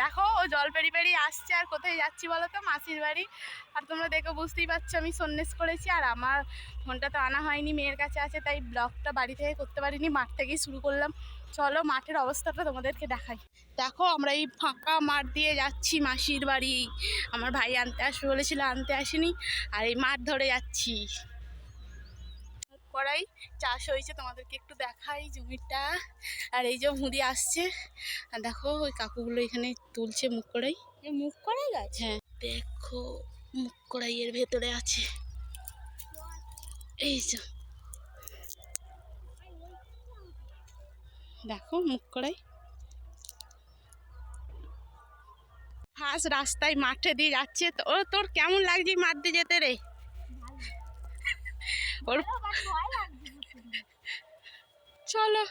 দেখো, ও জল peri peri আসছে, আর কোথায় যাচ্ছি বলো তো? মাসির বাড়ি। আর তোমরা দেখো বুঝতেই পারছ, আমি সন্ন্যাস করেছি, আর আমার ফোনটা তো আনা হয়নি, মেয়ের কাছে আছে, তাই ব্লগটা বাড়ি থেকে করতে পারিনি, মাঠ থেকেই শুরু করলাম। চলো, মাঠের অবস্থাটা তোমাদেরকে দেখাই। দেখো, আমরা এই ফাঁকা মাঠ দিয়ে যাচ্ছি মাসির বাড়ি। আমার ভাই আনতে আসবে বলেছিল আনতে আসেনি, আর এই মাঠ ধরে যাচ্ছি। করাই চাষ হয়েছে তোমাদেরকে একটু দেখাই জমিটা। আর এই যে ভুঁড়ি আসছে। আর দেখো ওই কাকুগুলো এখানে তুলছে মুখ কড়াই। মুখ করাই গাছ? হ্যাঁ দেখো মুখ কড়াইয়ের ভেতরে আছে। এই যে। দেখো মুখ কড়াই। ফার্স্ট রাস্তায় মাঠে দিয়ে যাচ্ছে। তো ও তোর কেমন লাগছে মাঠ দিয়ে যেতে রে? ওর চলো।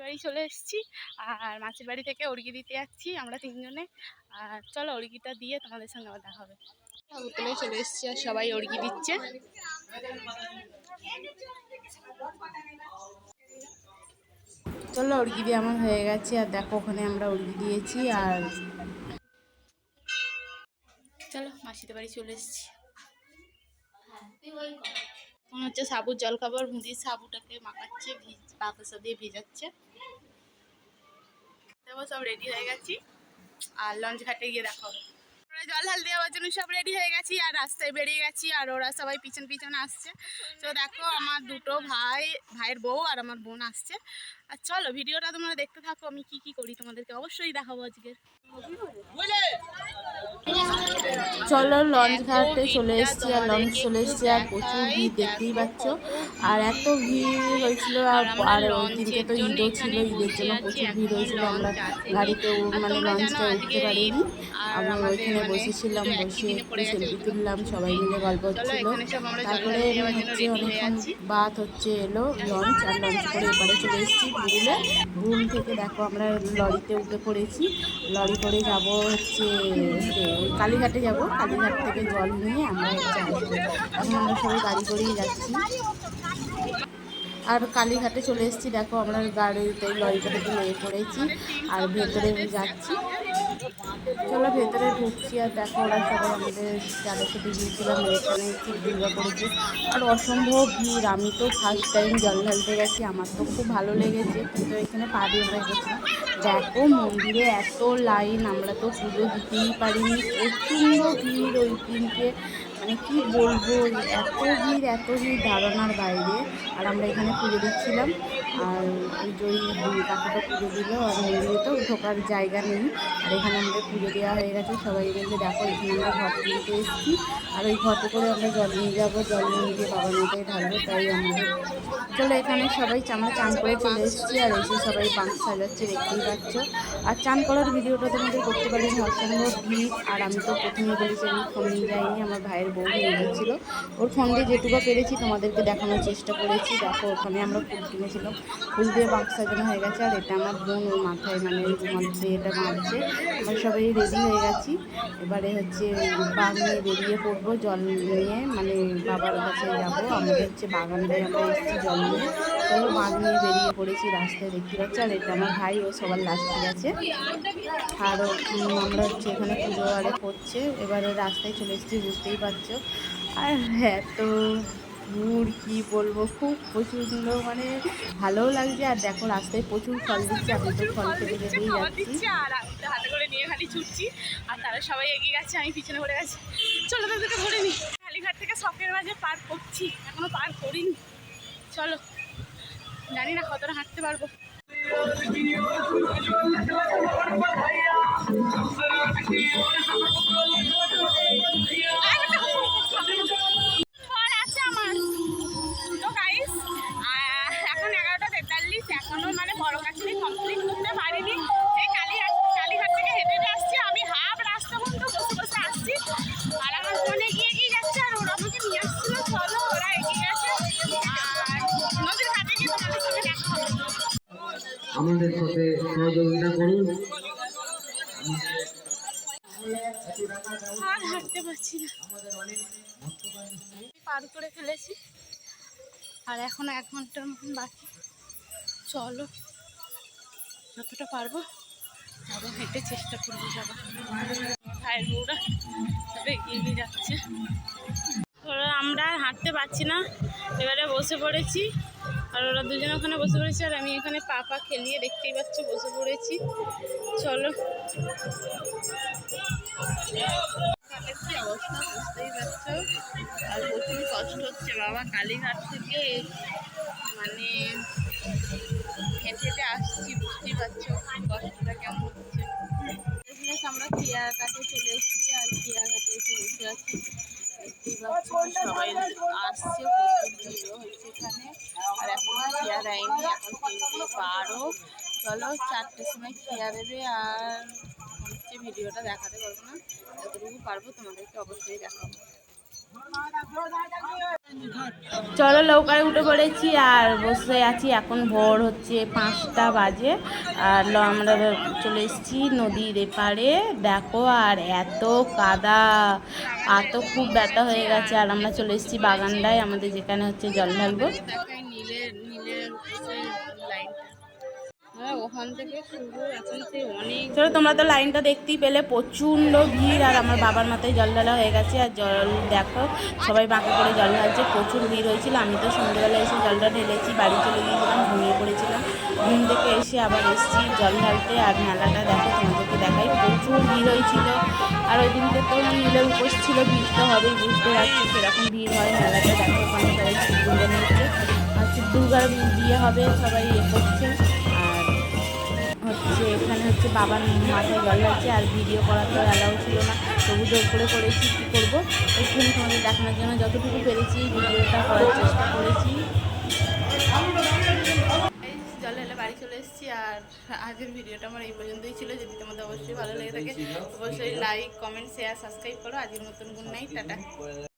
বাড়ি চলে এসেছি আর মাসির বাড়ি থেকে উড়গি দিতে যাচ্ছি আমরা তিনজনে। আর চলো উড়গিটা দিয়ে তোমাদের সঙ্গে আবার দেখা হবে। হোটেলে চলে এসেছি আর সবাই উড়গি দিচ্ছে। চলো উড়গি দিয়ে আমার হয়ে গেছে আর দেখো ওখানে আমরা উড়গি দিয়েছি আর চলো মাসিদের বাড়ি চলে এসেছি। এখন হচ্ছে সাবুর জল খাবার মুদি সাবুটাকে মাখাচ্ছে বাতাসা দিয়ে ভেজাচ্ছে। সব রেডি হয়ে গেছি। আর লঞ্চ ঘাটে গিয়ে দেখা। জল ঢাল দেওয়ার জন্য সব রেডি হয়ে গেছি আর রাস্তায় বেরিয়ে গেছি আর ওরা সবাই পিছন পিছন আসছে। তো দেখো, আমার দুটো ভাই, ভাইয়ের বউ আর আমার বোন আসছে। আর চলো, ভিডিওটা তোমরা দেখতে থাকো, আমি কি কি করি তোমাদেরকে অবশ্যই দেখাবো আজকে চলো লঞ্চ ঘাটে চলে এসছি আর লঞ্চ চলে এসছি আর প্রচুর ভিড় দেখতেই পাচ্ছ। আর এত ভিড় হয়েছিল আর আর ওই দিনকে তো ঈদও ছিল ঈদের জন্য প্রচুর ভিড় হয়েছিল আমরা গাড়িতে মানে লঞ্চটা উঠতে পারিনি। আমরা ওইখানে বসেছিলাম বসে একটু সেলফি তুললাম সবাই মিলে গল্প হচ্ছিল। তারপরে হচ্ছে অনেকক্ষণ বাদ হচ্ছে এলো লঞ্চ আর লঞ্চ করে এপারে চলে এসেছি বুড়ুলে বুল থেকে দেখো আমরা লরিতে উঠে পড়েছি। লরি করে যাব হচ্ছে কালীঘাটে যাব। কালীঘাট থেকে জল নিয়ে আমরা হচ্ছে আসব এখন আমরা সবাই গাড়ি করেই যাচ্ছি। আর কালীঘাটে চলে এসেছি। দেখো আমরা গাড়িতে লরিটা থেকে লেগে পড়েছি আর ভেতরে যাচ্ছি। চলো ভেতরে ঢুকছি আর দেখো ওরা সবাই আমাদের যাদের সাথে গিয়েছিলাম, এখানে দুর্গা করেছে আর অসম্ভব ভিড়, আমি তো ফার্স্ট টাইম জল ঢালতে গেছি, আমার তো খুব ভালো লেগেছে। কিন্তু এখানে পা দিয়ে আমরা গেছিলাম দেখো মন্দিরে এত লাইন আমরা তো পুজো দিতেই পারিনি। প্রচণ্ড ভিড় ওই দিনকে। মানে কি বলব, এত ভিড় এত ভিড় ধারণার বাইরে। আর আমরা এখানে পুজো দিচ্ছিলাম, আর ওই যে ওই কাকুটা পুজো দিল, আর মন্দিরে তো ঢোকার জায়গা নেই। আর এখানে আমাদের পুজো দেওয়া হয়ে গেছে, সবাই মিলে দেখো, এখানে আমরা ঘর থেকে এসেছি। আর ওই ঘটে করে আমরা জল নিয়ে যাব, জল নিয়ে গিয়ে বাবার মেয়েটাই ঢালবো, তাই আমাদের চলো এখানে সবাই আমরা চান করে চলে এসেছি, আর এসে সবাই বাঁক সাজাচ্ছে, দেখতেই পাচ্ছ। আর চান করার ভিডিওটা তোমাদের করতে পারিনি অসম্ভব ভিড়, আর আমি তো প্রথমে বলেছি আমি ফোন নিয়ে যাইনি, আমার ভাইয়ের বউ নিয়ে গেছিল ওর ফোন দিয়ে যেটুকু পেরেছি তোমাদেরকে দেখানোর চেষ্টা করেছি। দেখো, ওখানে আমরা ফুল কিনেছিলাম ফুল দিয়ে বাঁক সাজানো হয়ে গেছে, আর এটা আমার বোন, ওর মাথায় মানে রুমাল এটা বাঁধছে। আমরা সবাই রেডি হয়ে গেছি। এবারে হচ্ছে বাঘ নিয়ে বেরিয়ে পড়ব। জল নিয়ে মানে বাবার কাছে যাব। আমাদের হচ্ছে বাগানটায় আমরা এসেছি জল নিয়ে। চলো বাঁধ নিয়ে বেরিয়ে পড়েছি রাস্তায় দেখতে পাচ্ছি। আর এটা আমার ভাই, ও সবার লাস্টে গেছে। আর আমরা হচ্ছে এখানে পুজো আরে করছে। এবারে রাস্তায় চলে এসেছি, বুঝতেই পারছ। আর এত দূর কি বলব? খুব প্রচণ্ড মানে ভালোও লাগছে। আর দেখো রাস্তায় প্রচুর ফল দিচ্ছে। আমি তো ফল খেতে খেতেই যাচ্ছি। আর হাতে করে নিয়ে খালি ছুটছি। আর তারা সবাই এগিয়ে গেছে আমি পিছনে পড়ে গেছি। চলো তাদেরকে ধরে নি। কালীঘাট থেকে শখের মাঝে পার করছি। এখনও পার করিনি। চলো জানি না কতটা হাঁটতে পারব। আমাদের সাথে সহযোগিতা করুন। আর হাঁটতে পারছি না। পার করে ফেলেছি। আর এখন এক ঘণ্টার মতন বাকি। চলো, যতটা পারব আরও হেঁটে চেষ্টা করব যাবার ভাইয়ের বউরা তবে এগিয়ে এগিয়ে যাচ্ছে। আমরা হাঁটতে পারছি না। এবারে বসে পড়েছি। আর ওরা দুজন ওখানে বসে পড়েছে আর আমি এখানে পা পা খেলিয়ে দেখতেই পাচ্ছ বসে পড়েছি। চলো। কি অবস্থা বুঝতেই পারছ আর প্রচুর কষ্ট হচ্ছে বাবা কালীঘাট থেকে মানে হেঁটে হেঁটে আসছি বুঝতেই পারছ কষ্টটা কেমন হচ্ছে। আমরা কেয়ার কাছে চলে এসেছি। চলো চারটের সময় খেয়া দেবে আর হচ্ছে ভিডিওটা দেখাতে পারব না। যতটুকু পারব তোমাদেরকে অবশ্যই দেখাবো। চলো নৌকায় উঠে পড়েছি আর বসে আছি এখন ভোর হচ্ছে পাঁচটা বাজে। আর আমরা চলে এসেছি নদীর এপারে। দেখো আর এত কাদা, এত খুব ব্যথা হয়ে গেছে। আর আমরা চলে এসেছি বাগানটায়, আমাদের যেখানে হচ্ছে জল ঢালবো। ওখান থেকে শুরু এখন সেই অনেক চলো, তোমরা তো লাইনটা দেখতেই পেলে, প্রচণ্ড ভিড়, আর আমার বাবার মাথায় জল ঢালা হয়ে গেছে, আর জল দেখো, সবাই বাঁকা করে জল ঢালছে, প্রচুর ভিড় হয়েছিল, আমি তো সন্ধ্যেবেলা এসে জলটা ঢেলেছি, বাড়ি চলে গিয়েছিলাম, ঘুমিয়ে পড়েছিলাম, ঘুম থেকে এসে আবার এসেছি জল ঢালতে, আর মেলাটা দেখো, তোমাদেরকে দেখাই, প্রচুর ভিড় হয়েছিল, আর ওই দিনকে তো নীলের উপোস ছিল, ভিড় তো হবেই, বুঝতে পারছি সেরকম ভিড় হয়, মেলাটা দেখো, ওখানে সবাই দুর্গা নিচ্ছে আর দুর্গার বিয়ে হবে, সবাই ইয়ে করছে। হচ্ছে এখানে হচ্ছে বাবার মাথায় জল হচ্ছে আর ভিডিও করা তো অ্যালাউ ছিল না। তবু জোর করে করেছি, কী করব? একটুখানি তোমাদের দেখানোর জন্য যতটুকু পেরেছি ভিডিওটা করার চেষ্টা করেছি। বাড়ি চলে এসেছি আর আজকের ভিডিওটা আমার এই পর্যন্তই ছিল। যদি তোমাদের অবশ্যই ভালো লেগে থাকে, অবশ্যই লাইক কমেন্ট শেয়ার সাবস্ক্রাইব করো। আজকের মতন গুড নাইট টাটা।